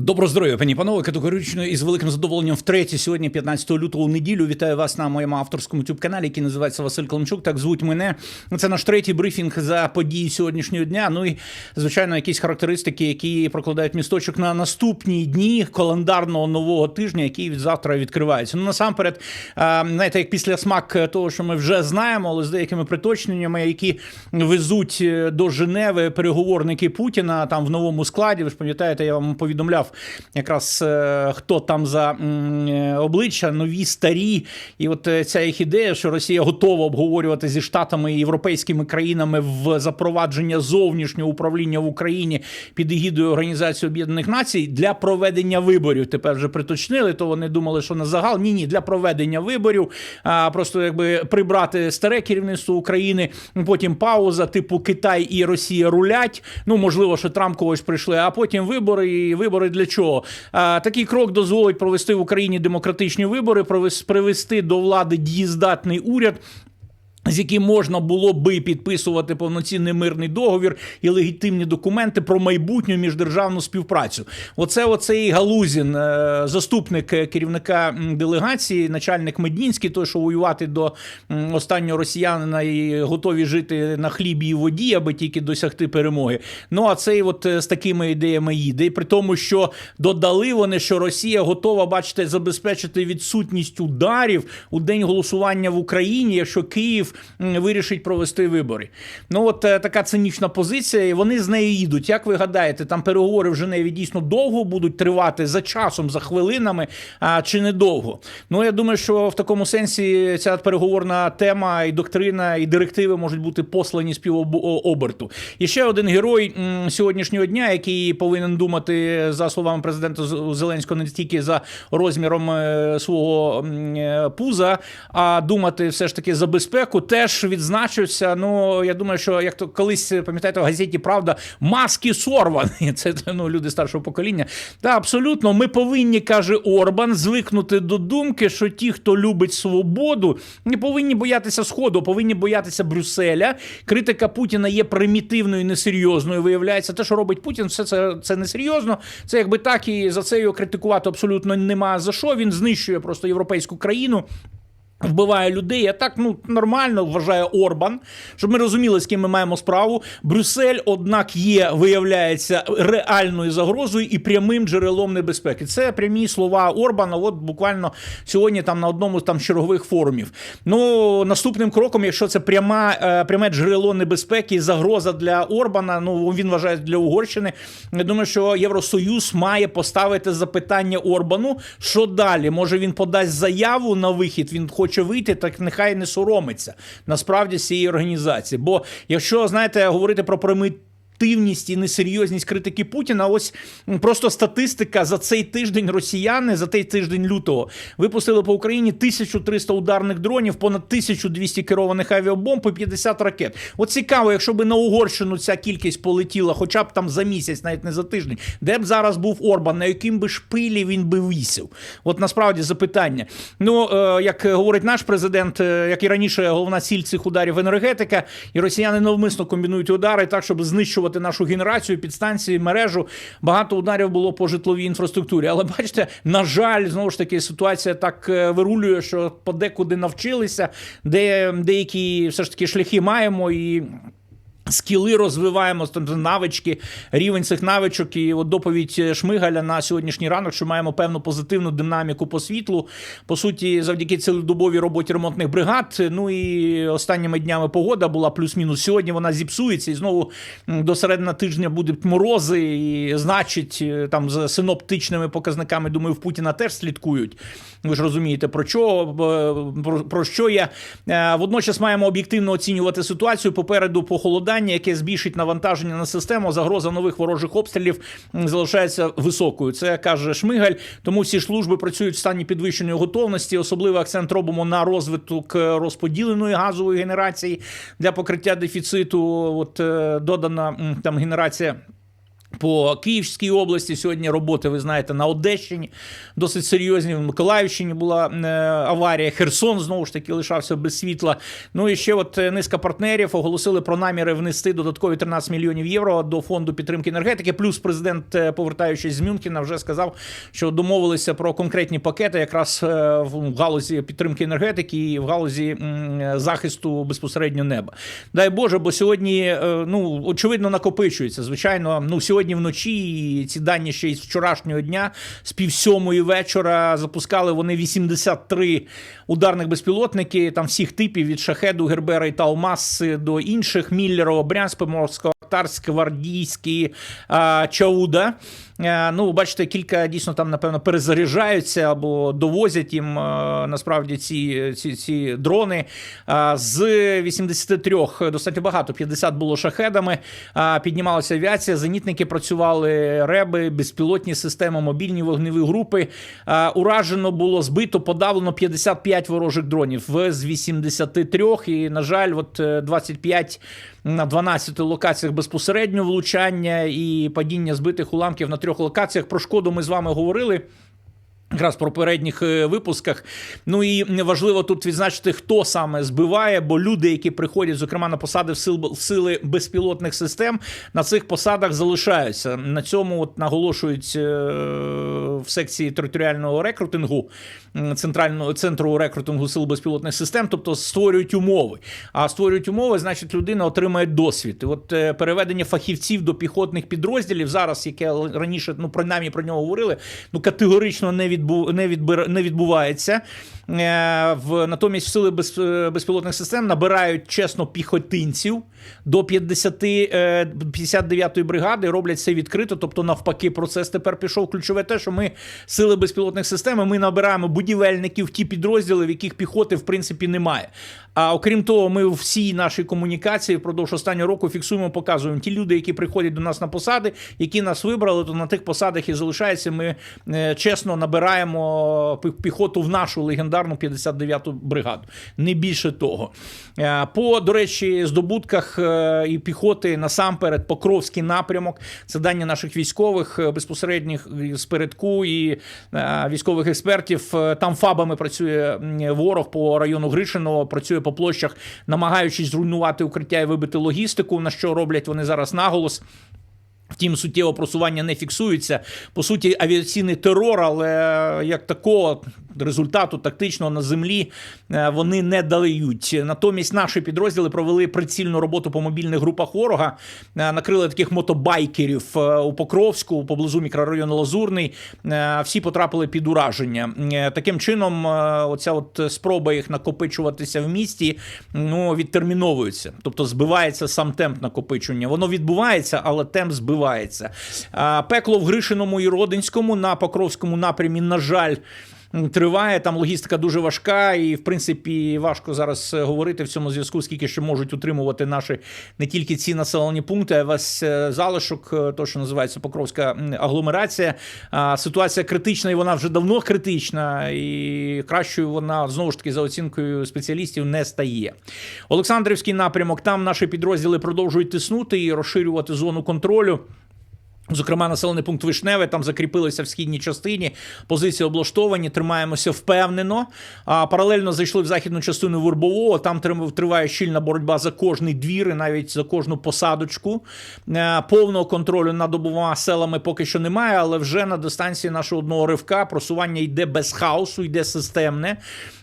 Доброго здоров'я, пані панове, категорично і з великим задоволенням втретє сьогодні, 15 лютого неділю. Вітаю вас на моєму авторському youtube каналі який називається Василь Климчук. Так звуть мене. Це наш третій брифінг за події сьогоднішнього дня. Ну і звичайно, якісь характеристики, які прокладають місточок на наступні дні календарного нового тижня, який від завтра відкривається. Ну насамперед, знаєте, як після смак того, що ми вже знаємо, але з деякими приточненнями, які везуть е, до Женеви переговорники Путіна там в новому складі. Ви ж пам'ятаєте, я вам повідомляв якраз е, хто там за е, обличчя, нові, старі. І от е, ця їх ідея, що Росія готова обговорювати зі штатами і європейськими країнами в запровадження зовнішнього управління в Україні під егідою Організації Об'єднаних Націй для проведення виборів. Тепер вже приточнили, то вони думали, що на загал ні, ні, для проведення виборів. А просто якби прибрати старе керівництво України, потім пауза, типу Китай і Росія рулять. Ну можливо, що Трамп когось прийшли, а потім вибори і вибори для чого? А, Такий крок дозволить провести в Україні демократичні вибори, привести до влади дієздатний уряд. З яким можна було би підписувати повноцінний мирний договір і легітимні документи про майбутню міждержавну співпрацю. Оце оцей Галузін, е, заступник е, керівника делегації, начальник Меднінський, той, що воювати до останнього росіянина і готові жити на хлібі і воді, аби тільки досягти перемоги. Ну а цей от е, з такими ідеями їде. І при тому, що додали вони, що Росія готова, бачите, забезпечити відсутність ударів у день голосування в Україні, якщо Київ вирішить провести вибори. Ну от е, така цинічна позиція, і вони з нею їдуть. Як ви гадаєте, там переговори в Женеві дійсно довго будуть тривати за часом, за хвилинами, а чи недовго? Ну я думаю, що в такому сенсі ця переговорна тема і доктрина, і директиви можуть бути послані з півоберту. І ще один герой сьогоднішнього дня, який повинен думати за словами президента Зеленського не тільки за розміром е, свого е, пуза, а думати все ж таки за безпеку, теж відзначився. Ну я думаю, що як то колись пам'ятаєте в газеті Правда маски сорвані. Це ну люди старшого покоління. Та абсолютно ми повинні, каже Орбан, звикнути до думки, що ті, хто любить свободу, не повинні боятися сходу, повинні боятися Брюсселя. Критика Путіна є примітивною, несерйозною. Виявляється, те, що робить Путін, все це, це несерйозно. Це якби так, і за це його критикувати абсолютно нема за що. Він знищує просто європейську країну. Вбиває людей, а так ну нормально вважає Орбан, щоб ми розуміли, з ким ми маємо справу. Брюссель, однак, є, виявляється реальною загрозою і прямим джерелом небезпеки. Це прямі слова Орбана. От буквально сьогодні там на одному там з чергових форумів. Ну наступним кроком, якщо це пряма, е, пряме джерело небезпеки, загроза для Орбана. Ну він вважає для Угорщини. Я думаю, що Євросоюз має поставити запитання Орбану, що далі. Може він подасть заяву на вихід. Він хоче вийти, так нехай не соромиться насправді з цієї організації. Бо якщо знаєте говорити про примит. Активність і несерйозність критики Путіна. Ось просто статистика за цей тиждень росіяни за цей тиждень лютого випустили по Україні 1300 ударних дронів, понад 1200 керованих авіабомб і 50 ракет. От цікаво, якщо б на Угорщину ця кількість полетіла, хоча б там за місяць, навіть не за тиждень, де б зараз був Орбан, на яким би шпилі він би вісів? От насправді запитання. Ну е, як говорить наш президент, е, як і раніше, головна ціль цих ударів енергетика, і росіяни навмисно комбінують удари так, щоб знищувати нашу генерацію, підстанції, мережу. Багато ударів було по житловій інфраструктурі. Але бачите, на жаль, знову ж таки, ситуація так е, вирулює, що подекуди навчилися, де деякі все ж таки шляхи маємо і. Скіли розвиваємо там навички, рівень цих навичок. І от доповідь Шмигаля на сьогоднішній ранок, що маємо певну позитивну динаміку по світлу. По суті, завдяки цілодобовій роботі ремонтних бригад. Ну і останніми днями погода була плюс-мінус. Сьогодні вона зіпсується, і знову до середини тижня будуть морози. І значить, е, там за синоптичними показниками, думаю, в Путіна теж слідкують. Ви ж розумієте, про що про, про що я Е, водночас маємо об'єктивно оцінювати ситуацію. Попереду похолодання, яке збільшить навантаження на систему. Загроза нових ворожих обстрілів залишається високою. Це каже Шмигаль. Тому всі служби працюють в стані підвищеної готовності. Особливий акцент робимо на розвиток розподіленої газової генерації для покриття дефіциту. От е, додана там генерація. По Київській області сьогодні роботи, ви знаєте, на Одещині досить серйозні. В Миколаївщині була е, аварія. Херсон знову ж таки лишався без світла. Ну і ще от е, низка партнерів оголосили про наміри внести додаткові 13 мільйонів євро до фонду підтримки енергетики. Плюс президент, е, повертаючись з Мюнхена, вже сказав, що домовилися про конкретні пакети, якраз в галузі підтримки енергетики і в галузі захисту безпосередньо неба. Дай Боже, бо сьогодні ну очевидно накопичується. Звичайно, ну сьогодні вночі і ці дані ще із вчорашнього дня з пів сьомої вечора запускали вони 83 ударних безпілотники, там всіх типів від шахеду, Гербера і Таумас до інших Міллерова, Брянськ. Тарськ, Гвардійський, Чауда. Е, Ну, бачите, кілька дійсно там, напевно, перезаряджаються або довозять їм е, насправді ці, ці, ці дрони. З 83 достатньо багато, 50 було шахедами. Піднімалася авіація, зенітники працювали, реби, безпілотні системи, мобільні вогневі групи. Уражено було збито, подавлено 55 ворожих дронів з 83. І, на жаль, от е, 25 на 12 локаціях безпосередньо влучання і падіння збитих уламків на трьох локаціях. Про шкоду ми з вами говорили. Якраз в попередніх е, випусках. Ну і важливо тут відзначити, хто саме збиває, бо люди, які приходять, зокрема на посади в сил сили безпілотних систем, на цих посадах залишаються. На цьому от наголошують е, в секції територіального рекрутингу центрального центру рекрутингу сил безпілотних систем, тобто створюють умови. А створюють умови, значить, людина отримає досвід. І от е, переведення фахівців до піхотних підрозділів зараз, яке раніше, ну принаймні про нього говорили, ну категорично не відбу, не, відбир, не відбувається. Е, в натомість сили без, е, безпілотних систем набирають чесно піхотинців до 50, е, 59-ї бригади, роблять це відкрито. Тобто, навпаки, процес тепер пішов. Ключове те, що ми сили безпілотних систем, ми набираємо будівельників ті підрозділи, в яких піхоти в принципі немає. А окрім того, ми в всій нашій комунікації впродовж останнього року фіксуємо, показуємо ті люди, які приходять до нас на посади, які нас вибрали, то на тих посадах і залишаються. Ми е, чесно набираємо піхоту в нашу легендарну 59-ту бригаду. Не більше того. Е, По, до речі, здобутках е, і піхоти насамперед Покровський напрямок. Це дані наших військових безпосередніх з передку і військових експертів. Там фабами працює ворог по району Гришиного, працює по площах, намагаючись зруйнувати укриття і вибити логістику. На що роблять вони зараз наголос. Втім, суттєво просування не фіксується. По суті, авіаційний терор, але як такого результату тактичного на землі е, вони не дають. Натомість наші підрозділи провели прицільну роботу по мобільних групах ворога, е, накрили таких мотобайкерів е, у Покровську, поблизу мікрорайону Лазурний. Е, Всі потрапили під ураження. Е, Таким чином, е, оця от спроба їх накопичуватися в місті ну, відтерміновується. Тобто збивається сам темп накопичення. Воно відбувається, але темп збивається. А, Пекло в Гришиному і Родинському на Покровському напрямі, на жаль. Триває там логістика дуже важка, і в принципі важко зараз е, говорити в цьому зв'язку, скільки ще можуть утримувати наші не тільки ці населені пункти, а весь е, залишок, е, то що називається Покровська агломерація. Ситуація критична, і вона вже давно критична, і кращою вона знову ж таки за оцінкою спеціалістів не стає. Олександрівський напрямок там наші підрозділи продовжують тиснути і розширювати зону контролю. Зокрема, населений пункт Вишневе там закріпилися в східній частині. Позиції облаштовані, тримаємося впевнено. А паралельно зайшли в західну частину Вербового. Там триває щільна боротьба за кожний двір і навіть за кожну посадочку. Е, Повного контролю над обома селами поки що немає, але вже на дистанції нашого одного ривка просування йде без хаосу, йде системне.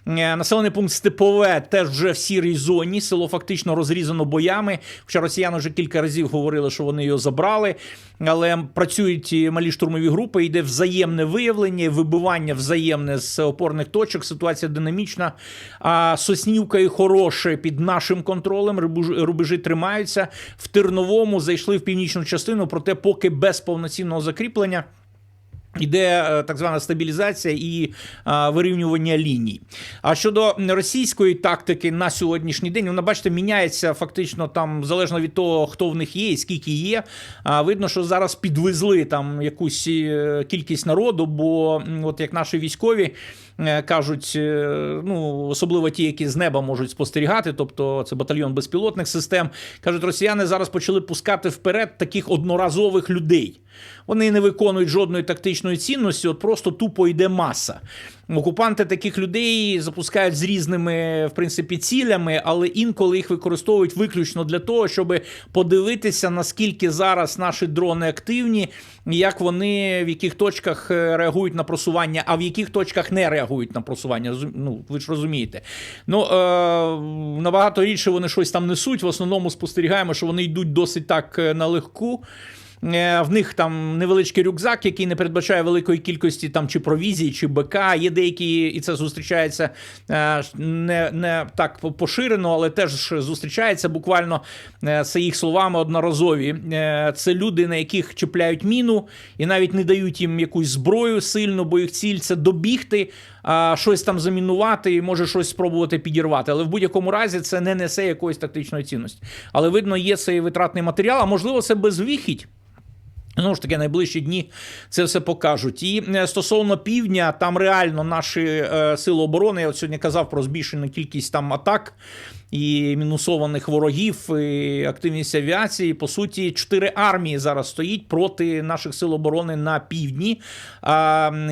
Е, Населений пункт Степове теж вже в сірій зоні. Село фактично розрізано боями. Хоча росіяни вже кілька разів говорили, що вони його забрали. Але працюють малі штурмові групи, йде взаємне виявлення, вибивання взаємне з опорних точок. Ситуація динамічна. А Соснівка і хороше під нашим контролем. Рубежі тримаються. В Терновому зайшли в північну частину, проте поки без повноцінного закріплення. Іде е, так звана стабілізація і а, вирівнювання ліній. А щодо російської тактики на сьогоднішній день, вона бачите, міняється фактично там залежно від того, хто в них є і скільки є. А, видно, що зараз підвезли там якусь е, кількість народу, бо от як наші військові е, кажуть, е, ну особливо ті, які з неба можуть спостерігати, тобто це батальйон безпілотних систем. кажуть, росіяни зараз почали пускати вперед таких одноразових людей. Вони не виконують жодної тактичної цінності, от просто тупо йде маса. Окупанти таких людей запускають з різними в принципі цілями, але інколи їх використовують виключно для того, щоб подивитися, наскільки зараз наші дрони активні, як вони в яких точках е, реагують на просування, а в яких точках не реагують на просування. Ну, ви ж розумієте. Ну е, набагато рідше вони щось там несуть. В основному спостерігаємо, що вони йдуть досить так е, на легку. Е, В них там невеличкий рюкзак, який не передбачає великої кількості там чи провізії, чи БК. Є деякі, і це зустрічається е, не, не так поширено, але теж зустрічається буквально е, це їх словами одноразові. Е, Це люди, на яких чіпляють міну і навіть не дають їм якусь зброю сильну, бо їх ціль це добігти, а, щось там замінувати і може щось спробувати підірвати. Але в будь-якому разі це не несе якоїсь тактичної цінності. Але видно, є цей витратний матеріал, а можливо, це безвихідь. Ну ж таки, найближчі дні це все покажуть. І е, стосовно півдня, там реально наші е, сили оборони, я от сьогодні казав про збільшену кількість там атак і мінусованих ворогів, і активність авіації. По суті, чотири армії зараз стоїть проти наших сил оборони на півдні.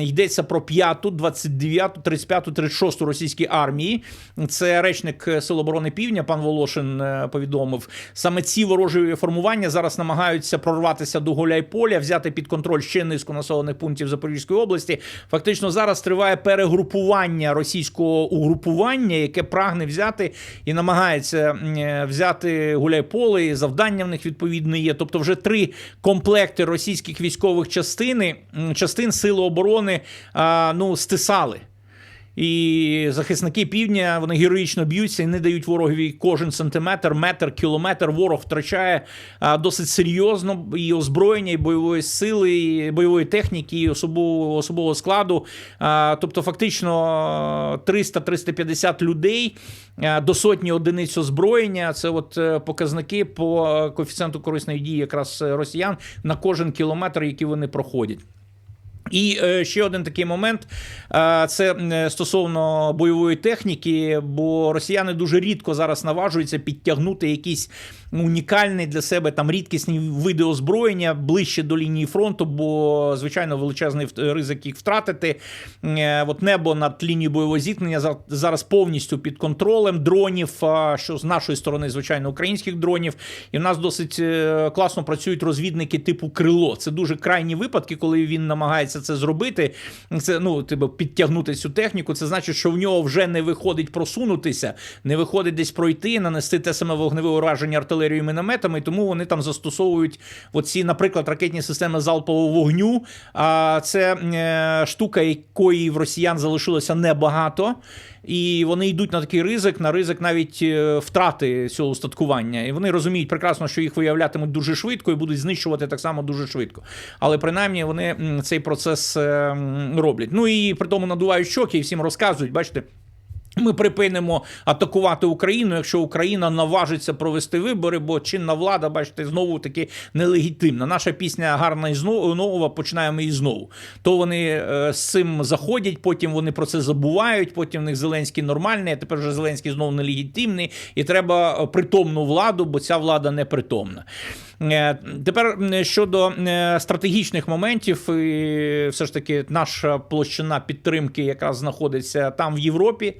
Йдеться про 5, 29, 35, 36 російські армії. Це речник Сил оборони Півдня, пан Волошин е, повідомив. Саме ці ворожі формування зараз намагаються прорватися до Гуляйполя, взяти під контроль ще низку населених пунктів Запорізької області. Фактично зараз триває перегрупування російського угрупування, яке прагне взяти і намагається м, е, взяти Гуляйполе. І завдання в них відповідно є. Тобто, вже три комплекти російських військових частини частин Сили оборони ну стисали. І захисники півдня вони героїчно б'ються і не дають ворогові кожен сантиметр, метр, кілометр. Ворог втрачає досить серйозно і озброєння, і бойової сили, і бойової техніки, і особового, особового складу. Тобто, фактично 300-350 людей до сотні одиниць озброєння. Це от е, показники по коефіцієнту корисної дії якраз е, росіян на кожен кілометр, який вони проходять. І е, ще один такий момент це е, стосовно бойової техніки, бо росіяни дуже рідко зараз наважуються підтягнути якісь унікальні для себе там рідкісні види озброєння ближче до лінії фронту, бо звичайно величезний ризик їх втратити. Е, От небо над лінією бойового зіткнення за- зараз повністю під контролем дронів, що з нашої сторони, звичайно, українських дронів. І в нас досить е, класно працюють розвідники типу крило. Це дуже крайні випадки, коли він намагається це зробити. Це ну типу, підтягнути цю техніку. Це значить, що в нього вже не виходить просунутися, не виходить десь пройти, нанести те саме вогневе ураження артилерією і мінометами. Тому вони там застосовують оці, наприклад, ракетні системи залпового вогню. А це е, штука, якої в росіян залишилося небагато. І вони йдуть на такий ризик, на ризик навіть е, втрати цього устаткування. І вони розуміють прекрасно, що їх виявлятимуть дуже швидко і будуть знищувати так само дуже швидко. Але принаймні вони цей процес е, роблять. Ну і при тому надувають щоки і всім розказують, бачите. Ми припинимо атакувати Україну, якщо Україна наважиться провести вибори, бо чинна влада, бачите, знову таки нелегітимна. Наша пісня гарна і знову нова, починаємо її знову. То вони е, з цим заходять, потім вони про це забувають. Потім в них Зеленський нормальний, а тепер вже Зеленський знову нелегітимний, і треба е, притомну владу, бо ця влада непритомна. Е, Тепер щодо е, стратегічних моментів, і все ж таки наша площина підтримки якраз знаходиться там в Європі,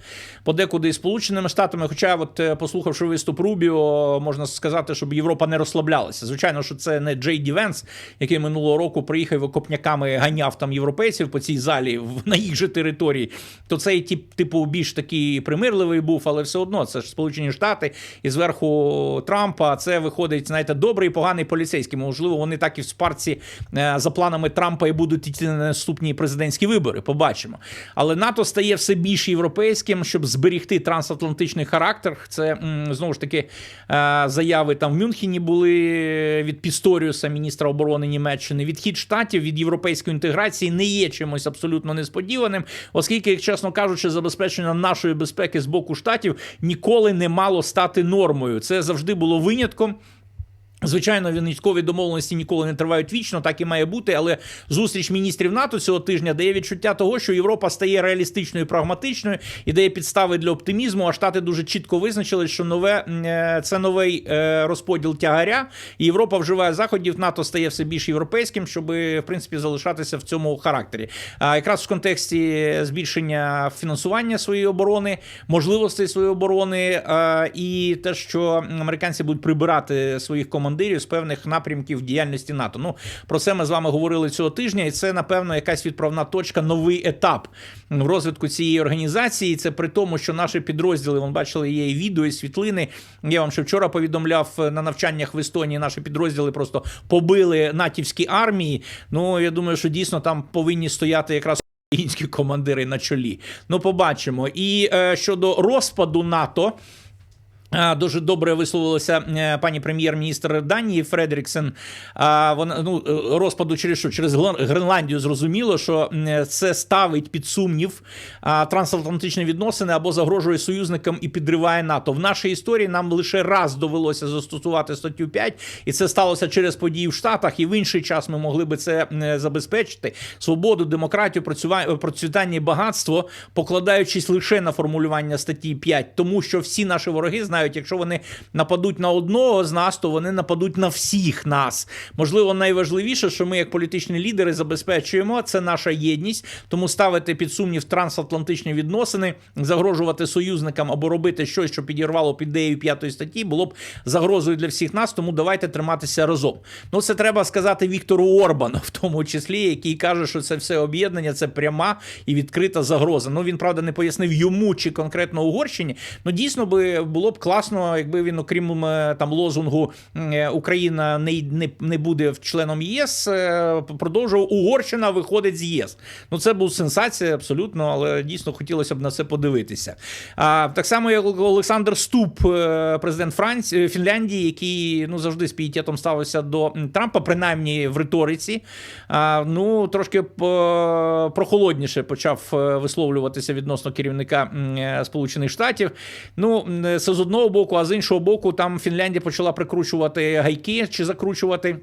подекуди і Сполученими Штатами. Хоча, от е, послухавши виступ Рубіо, можна сказати, щоб Європа не розслаблялася. Звичайно, що це не Джей Ді Венс, який минулого року приїхав і окопняками ганяв там європейців по цій залі на їх же території. То цей тип, типу, більш такий примирливий був, але все одно це ж Сполучені Штати і зверху Трампа. Це виходить, знаєте, добрий і поганий поліцейський. Можливо, вони так і в спарці е, за планами Трампа і будуть йти на наступні президентські вибори. Побачимо. Але НАТО стає все більш європейським, щоб зберігти трансатлантичний характер. Це знову ж таки е, заяви там в Мюнхені були від Пісторіуса, міністра оборони Німеччини. Відхід штатів від європейської інтеграції не є чимось абсолютно несподіваним, оскільки, як чесно кажучи, забезпечення нашої безпеки з боку штатів ніколи не мало стати нормою. Це завжди було винятком. Звичайно, військові домовленості ніколи не тривають вічно, так і має бути. Але зустріч міністрів НАТО цього тижня дає відчуття того, що Європа стає реалістичною, і прагматичною і дає підстави для оптимізму. А штати дуже чітко визначили, що нове е, це новий е, розподіл тягаря. І Європа вживає заходів. НАТО стає все більш європейським, щоб в принципі залишатися в цьому характері. А якраз в контексті збільшення фінансування своєї оборони, можливостей своєї оборони е, і те, що американці будуть прибирати своїх командирів з певних напрямків діяльності НАТО. Ну про це ми з вами говорили цього тижня, і це напевно якась відправна точка, новий етап в розвитку цієї організації. Це при тому, що наші підрозділи, вон бачили, є і відео, і світлини. Я вам ще вчора повідомляв на навчаннях в Естонії. Наші підрозділи просто побили натівські армії. Ну я думаю, що дійсно там повинні стояти якраз. Українські командири на чолі. Ну, побачимо. І е, щодо розпаду НАТО. Дуже добре висловилася е, пані прем'єр-міністр Данії Фредеріксен. А вона ну розпаду через що через Гренландію зрозуміло, що це ставить під сумнів трансатлантичні відносини або загрожує союзникам і підриває НАТО. В нашій історії нам лише раз довелося застосувати статтю 5, і це сталося через події в Штатах. І в інший час ми могли би це забезпечити свободу, демократію, процвітання і багатство, покладаючись лише на формулювання статті 5, тому що всі наші вороги знають знають, якщо вони нападуть на одного з нас, то вони нападуть на всіх нас. Можливо, найважливіше, що ми, як політичні лідери, забезпечуємо це наша єдність, тому ставити під сумнів трансатлантичні відносини, загрожувати союзникам або робити щось, що підірвало під ідею п'ятої статті, було б загрозою для всіх нас. Тому давайте триматися разом. Ну це треба сказати Віктору Орбану, в тому числі, який каже, що це все об'єднання, це пряма і відкрита загроза. Ну він правда не пояснив йому чи конкретно Угорщині. Ну дійсно би було б класно, якби він, окрім е, там лозунгу е, Україна не не, не буде членом ЄС, е, продовжував Угорщина виходить з ЄС. Ну це був сенсація абсолютно, але дійсно хотілося б на це подивитися. А так само, як Олександр Ступ, президент Франції Фінляндії, який ну завжди з пієтетом ставився до Трампа, принаймні в риториці. А, Ну трошки прохолодніше почав висловлюватися відносно керівника Сполучених Штатів. Ну це з одного одного боку, а з іншого боку, там Фінляндія почала прикручувати гайки чи закручувати.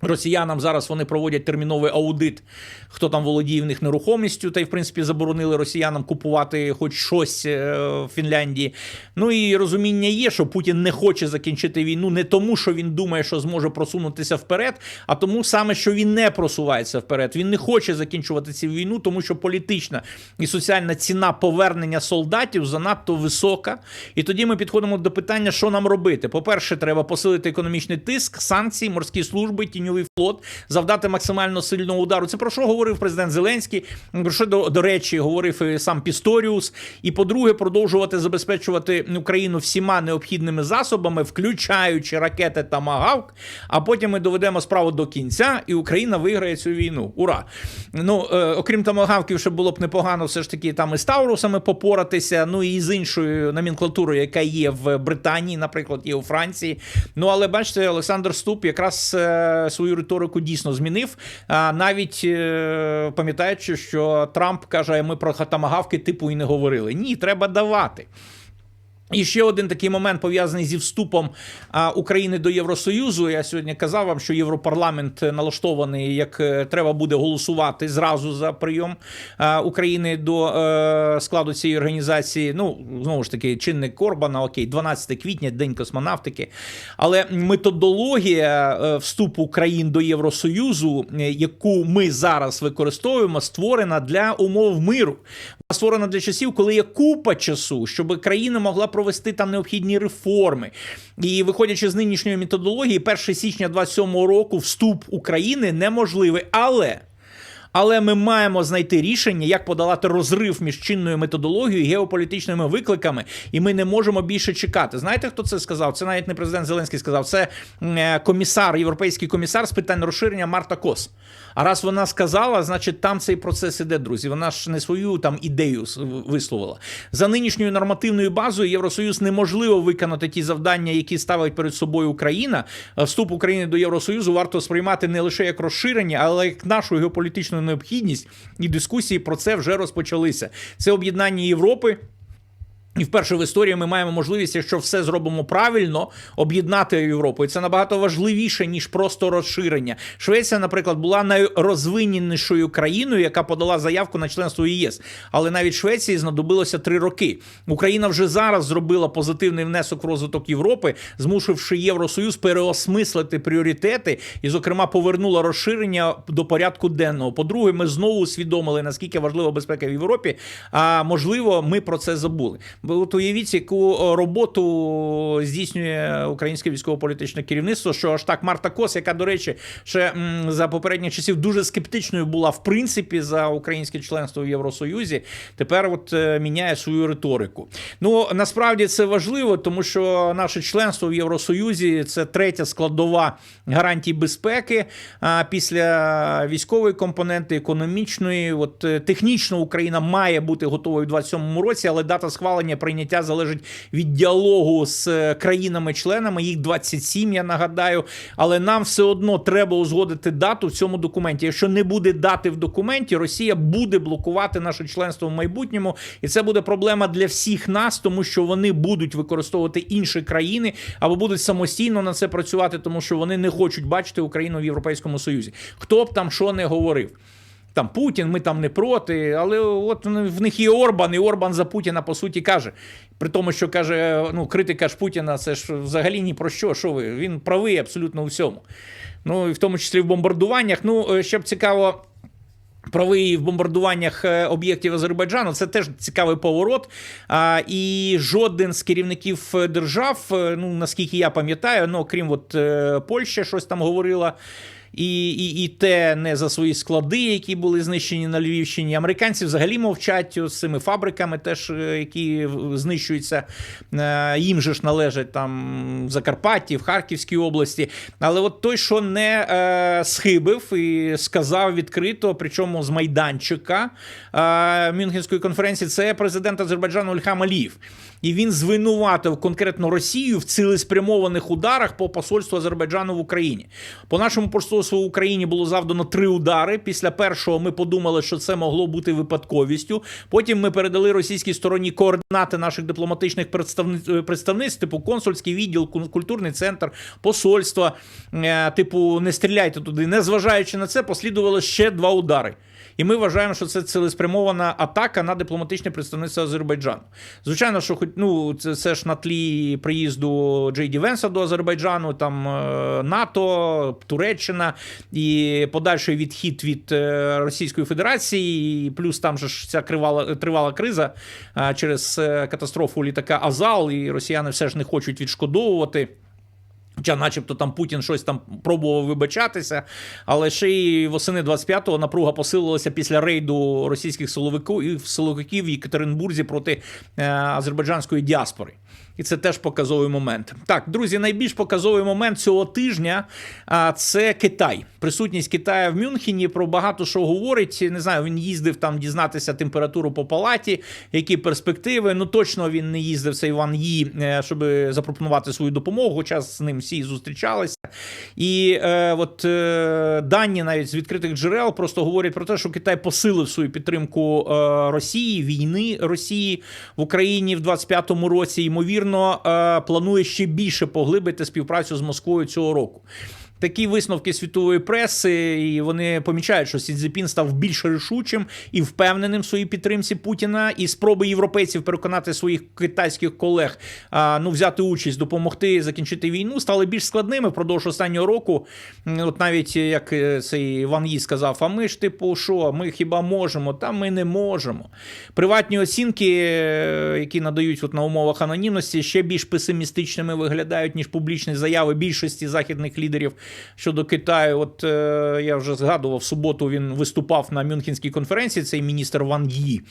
Росіянам зараз вони проводять терміновий аудит, хто там володіє в них нерухомістю, та й в принципі заборонили росіянам купувати хоч щось е, в Фінляндії. Ну і розуміння є, що Путін не хоче закінчити війну не тому, що він думає, що зможе просунутися вперед, а тому саме, що він не просувається вперед. Він не хоче закінчувати цю війну, тому що політична і соціальна ціна повернення солдатів занадто висока. І тоді ми підходимо до питання, що нам робити. По перше, треба посилити економічний тиск, санкції, морські служби, тіньові тіньовий флот, завдати максимально сильного удару. Це про що говорив президент Зеленський? Про що до, до речі, говорив сам Пісторіус. І по-друге, продовжувати забезпечувати Україну всіма необхідними засобами, включаючи ракети та Магавк. А потім ми доведемо справу до кінця, і Україна виграє цю війну. Ура! Ну е, окрім тамагавків, ще було б непогано, все ж таки там і з Таурусами попоратися. Ну і з іншою номенклатурою, яка є в Британії, наприклад, є у Франції. Ну але бачите, Олександр Ступ якраз е, свою риторику дійсно змінив. А навіть е, пам'ятаючи, що Трамп каже, ми про хатамагавки типу і не говорили. Ні, треба давати. І ще один такий момент пов'язаний зі вступом а, України до Євросоюзу. Я сьогодні казав вам, що Європарламент налаштований, як е, треба буде голосувати зразу за прийом а, України до а, е, складу цієї організації. Ну знову ж таки, чинник Корбана, окей, 12 квітня, день космонавтики. Але методологія е, вступу країн до Євросоюзу, яку ми зараз використовуємо, створена для умов миру. Створена для часів, коли є купа часу, щоб країна могла провести там необхідні реформи. І виходячи з нинішньої методології, 1 січня 27 року вступ України неможливий. Але. Але ми маємо знайти рішення, як подолати розрив між чинною методологією і геополітичними викликами, і ми не можемо більше чекати. Знаєте, хто це сказав? Це навіть не президент Зеленський сказав, це е, комісар, європейський комісар з питань розширення Марта Кос. А раз вона сказала, значить там цей процес іде, друзі. Вона ж не свою там ідею висловила. За нинішньою нормативною базою Євросоюз неможливо виконати ті завдання, які ставить перед собою Україна. Вступ України до Євросоюзу варто сприймати не лише як розширення, але як нашу геополітичну необхідність. І дискусії про це вже розпочалися. Це об'єднання Європи. І вперше в історії ми маємо можливість, якщо все зробимо правильно, об'єднати Європу. І це набагато важливіше ніж просто розширення. Швеція, наприклад, була найрозвиненішою країною, яка подала заявку на членство в ЄС. Але навіть Швеції знадобилося три роки. Україна вже зараз зробила позитивний внесок в розвиток Європи, змусивши Євросоюз переосмислити пріоритети і, зокрема, повернула розширення до порядку денного. По-друге, ми знову усвідомили, наскільки важлива безпека в Європі. А можливо, ми про це забули. От уявіть, яку роботу здійснює українське військово-політичне керівництво, що аж так Марта Кос, яка, до речі, ще за попередніх часів дуже скептичною була в принципі за українське членство в Євросоюзі, тепер от е, міняє свою риторику. Ну насправді це важливо, тому що наше членство в Євросоюзі це третя складова гарантій безпеки а, після військової компоненти, економічної. От е, технічно Україна має бути готовою у 27-му році, але дата схвалення прийняття залежить від діалогу з е, країнами-членами. Їх 27, я нагадаю. Але нам все одно треба узгодити дату в цьому документі. Якщо не буде дати в документі, Росія буде блокувати наше членство в майбутньому, і це буде проблема для всіх нас, тому що вони будуть використовувати інші країни або будуть самостійно на це працювати, тому що вони не хочуть бачити Україну в Європейському Союзі. Хто б там що не говорив. Там Путін, ми там не проти, але от в них є Орбан, і Орбан за Путіна по суті каже. При тому, що каже, ну, критика ж Путіна, це ж взагалі ні про що. Що ви? Він правий абсолютно у всьому. Ну, і в тому числі в бомбардуваннях. Ну, е, ще б цікаво. Правий в бомбардуваннях е, об'єктів Азербайджану це теж цікавий поворот. А, і жоден з керівників е, держав, е, ну наскільки я пам'ятаю, ну окрім от е, Польща щось там говорила. І, і, і те не за свої склади, які були знищені на Львівщині. Американці взагалі мовчать з цими фабриками, теж е, які знищуються. Е, Їм же ж належать там в Закарпатті, в Харківській області. Але от той, що не е, схибив і сказав відкрито, причому з майданчика е, Мюнхенської конференції, це президент Азербайджану Ільхам Аліїв. І він звинуватив конкретно Росію в цілеспрямованих ударах по посольству Азербайджану в Україні. По нашому посольству в Україні було завдано три удари. Після першого ми подумали, що це могло бути випадковістю. Потім ми передали російській стороні координати наших дипломатичних представни- представництв, типу консульський відділ, культурний центр, посольство. Е, Типу, не стріляйте туди. Незважаючи на це, послідувало ще два удари. І ми вважаємо, що це цілеспрямована атака на дипломатичне представництво Азербайджану. Звичайно, що хоч ну це, це ж на тлі приїзду Джей Ді Венса до Азербайджану, там е, НАТО, Туреччина і подальший відхід від е, Російської Федерації, і плюс там же ж ця кривала тривала криза е, через катастрофу літака Азал, і росіяни все ж не хочуть відшкодовувати. Хоча, начебто, там Путін щось там пробував вибачатися, але ще й восени 25-го напруга посилилася після рейду російських силовиків в Екатеринбурзі проти е, азербайджанської діаспори. І це теж показовий момент. Так, друзі, найбільш показовий момент цього тижня а, це Китай. Присутність Китаю в Мюнхені про багато що говорить. Не знаю, він їздив там дізнатися температуру по палаті, які перспективи. Ну точно він не їздив цей Ван Ї, е, щоб запропонувати свою допомогу. Хоча з ним всі зустрічалися. І е, от е, дані навіть з відкритих джерел просто говорять про те, що Китай посилив свою підтримку е, Росії, війни Росії в Україні в 25-му році. Ймовірно, е, планує ще більше поглибити співпрацю з Москвою цього року. Такі висновки світової преси, і вони помічають, що Сі Цзіпін став більш рішучим і впевненим в своїй підтримці Путіна, і спроби європейців переконати своїх китайських колег а, ну взяти участь, допомогти закінчити війну, стали більш складними впродовж останнього року. От навіть як е, цей Ван Ї сказав: а ми ж типу, що ми хіба можемо? Та ми не можемо. Приватні оцінки, е, які надають от на умовах анонімності, ще більш песимістичними виглядають ніж публічні заяви більшості західних лідерів щодо Китаю. От е, я вже згадував в суботу. Він виступав на Мюнхенській конференції. Цей міністр Ван Ї.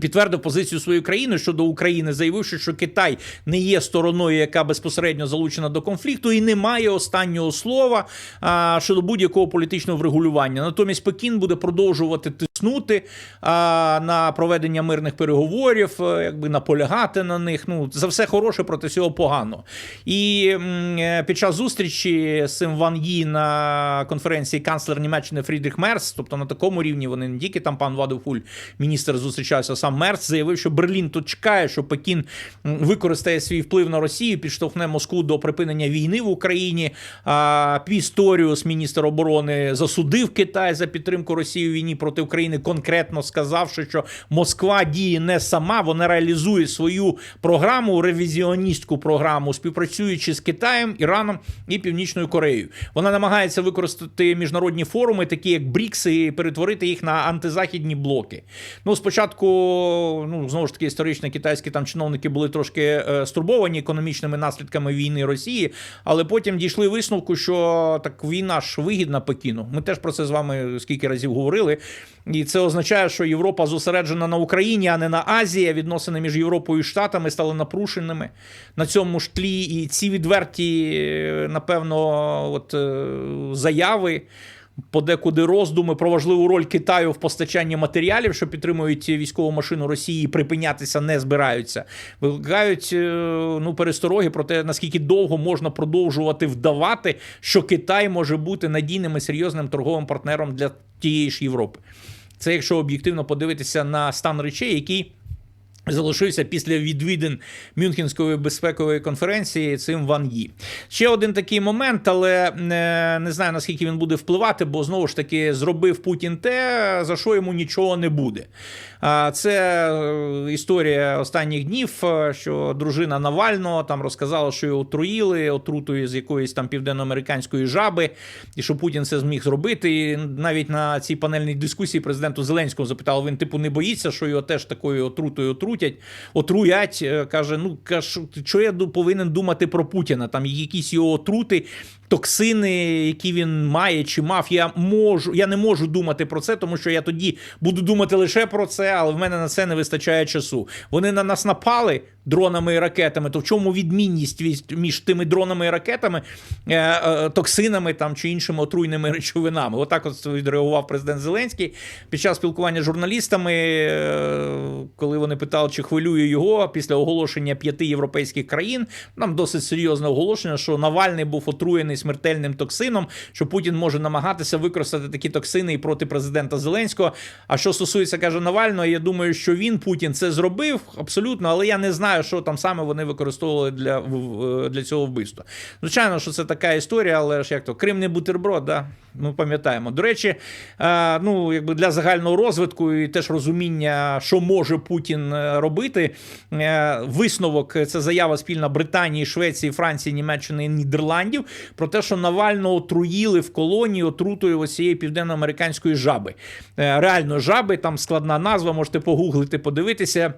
Підтвердив позицію своєї країни щодо України, заявивши, що Китай не є стороною, яка безпосередньо залучена до конфлікту, і не має останнього слова а, щодо будь-якого політичного врегулювання. Натомість Пекін буде продовжувати тиснути а, на проведення мирних переговорів, е, якби наполягати на них. Ну, за все хороше проти всього погано. І м, е, під час зустрічі з цим Ван Ї на конференції канцлер Німеччини Фрідріх Мерц, тобто на такому рівні вони не тільки там пан Вадофуль, міністр зустрічався, сам Мерц заявив, що Берлін тут чекає, що Пекін використає свій вплив на Росію, підштовхне Москву до припинення війни в Україні. А Пісторіус, міністр оборони, засудив Китай за підтримку Росії у війні проти України, конкретно сказавши, що Москва діє не сама, вона реалізує свою програму, ревізіоністську програму, співпрацюючи з Китаєм, Іраном і Північною Кореєю. Вона намагається використати міжнародні форуми, такі як БРІКС, і перетворити їх на антизахідні блоки. Ну, спочатку, ну знову ж таки, історично китайські там чиновники були трошки е, стурбовані економічними наслідками війни Росії, але потім дійшли висновку, що так війна ж вигідна Пекіну. Ми теж про це з вами скільки разів говорили. І це означає, що Європа зосереджена на Україні, а не на Азії. Відносини між Європою і Штатами стали напрушеними на цьому ж тлі. І ці відверті, е, напевно, от е, заяви. Подекуди роздуми про важливу роль Китаю в постачанні матеріалів, що підтримують військову машину Росії, припинятися не збираються. Викликають е, ну перестороги про те, наскільки довго можна продовжувати вдавати, що Китай може бути надійним і серйозним торговим партнером для тієї ж Європи. Це якщо об'єктивно подивитися на стан речей, який залишився після відвідин Мюнхенської безпекової конференції цим Ван Ї. Ще один такий момент, але не, не знаю наскільки він буде впливати, бо знову ж таки зробив Путін те, за що йому нічого не буде. Це е, історія останніх днів, е, що дружина Навального там розказала, що його отруїли отрутою з якоїсь там південноамериканської жаби, і що Путін це зміг зробити. І навіть на цій панельній дискусії президенту Зеленського запитали, він типу не боїться, що його теж такою отрутою отрутять, отруять. Е, Каже: ну каже, що я повинен думати про Путіна? Там якісь його отрути. Токсини, які він має чи мав, я можу, я не можу думати про це, тому що я тоді буду думати лише про це, але в мене на це не вистачає часу. Вони на нас напали дронами і ракетами. То в чому відмінність між тими дронами і ракетами, е, е, токсинами там чи іншими отруйними речовинами? Отак от відреагував президент Зеленський під час спілкування з журналістами, е, коли вони питали, чи хвилює його після оголошення п'яти європейських країн. Нам досить серйозне оголошення, що Навальний був отруєний смертельним токсином, що Путін може намагатися використати такі токсини і проти президента Зеленського. А що стосується каже Навального, я думаю, що він Путін це зробив абсолютно, але я не знаю, що там саме вони використовували для, для цього вбивства. Звичайно, що це така історія, але ж як то Крим не бутерброд, да? ми пам'ятаємо. До речі, е, ну якби для загального розвитку і теж розуміння, що може Путін е, робити. е, Висновок це заява спільна Британії, Швеції, Франції, Німеччини і Нідерландів про те, що Навального отруїли в колонії отрутою осієї південноамериканської жаби. Е, Реально жаби, там складна назва, можете погуглити, подивитися.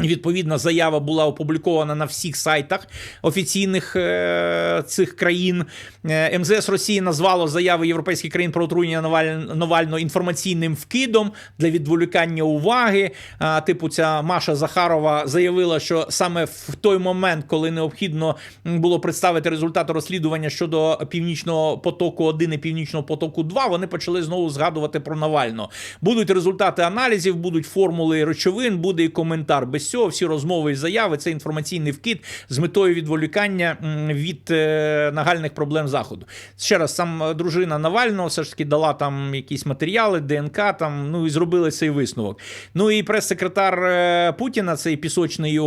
Відповідна заява була опублікована на всіх сайтах офіційних е, цих країн. Е, МЗС Росії назвало заяви європейських країн про отруєння Наваль- Навального інформаційним вкидом для відволікання уваги. А, типу, ця Маша Захарова заявила, що саме в той момент, коли необхідно було представити результати розслідування щодо північного потоку 1 і північного потоку 2, вони почали знову згадувати про Навального. Будуть результати аналізів, будуть формули речовин, буде і коментар. Без цього всі розмови і заяви це інформаційний вкид з метою відволікання від е, нагальних проблем заходу. Ще раз, сам е, дружина Навального все ж таки дала там якісь матеріали, ДНК там, ну і зробили цей висновок. Ну і прес-секретар е, Путіна, цей пісочний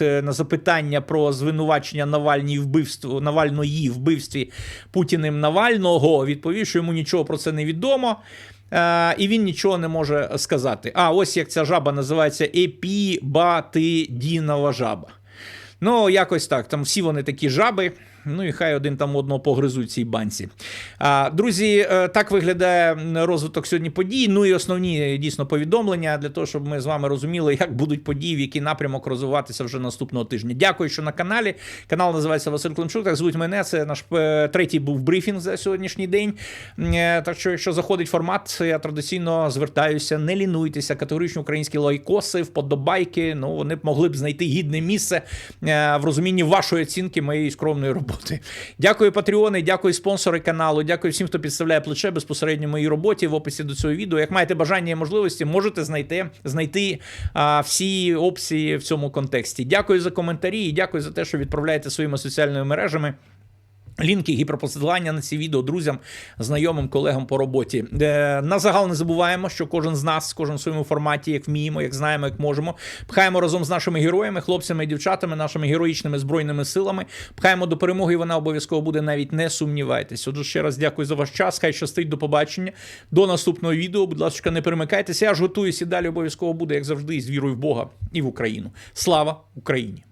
е, на запитання про звинувачення Навальні вбивство Навальної вбивстві Путіним Навального відповів, що йому нічого про це не відомо. Е, і він нічого не може сказати. А ось як ця жаба називається епібатидінова жаба. Ну, якось так. Там всі вони такі жаби. Ну і хай один там одного погризуть цій банці. А, друзі, е, так виглядає розвиток сьогодні подій. Ну і основні дійсно повідомлення для того, щоб ми з вами розуміли, як будуть події, в який напрямок розвиватися вже наступного тижня. Дякую, що на каналі. Канал називається Василь Климчук. Так звуть мене. Це наш е, третій був брифінг за сьогоднішній день. Е, Так що, якщо заходить формат, я традиційно звертаюся, не лінуйтеся. Категоричні українські лайкоси, вподобайки. Ну вони б могли б знайти гідне місце е, в розумінні вашої оцінки моєї скромної роботи. Роботи. Дякую, патреони, дякую спонсори каналу. Дякую всім, хто підставляє плече безпосередньо моїй роботі в описі до цього відео. Як маєте бажання і можливості, можете знайти знайти а, всі опції в цьому контексті. Дякую за коментарі і дякую за те, що відправляєте своїми соціальними мережами. Лінки, гіперпосилання на ці відео друзям, знайомим, колегам по роботі. Е, на загал не забуваємо, що кожен з нас, кожен в своєму форматі, як вміємо, як знаємо, як можемо, пхаємо разом з нашими героями, хлопцями і дівчатами, нашими героїчними збройними силами. Пхаємо до перемоги. і Вона обов'язково буде. Навіть не сумнівайтесь. Отже, ще раз дякую за ваш час. Хай щастить до побачення. До наступного відео. Будь ласка, не перемикайтеся. Я ж готуюсь і далі обов'язково буде, як завжди, з вірою в Бога і в Україну. Слава Україні!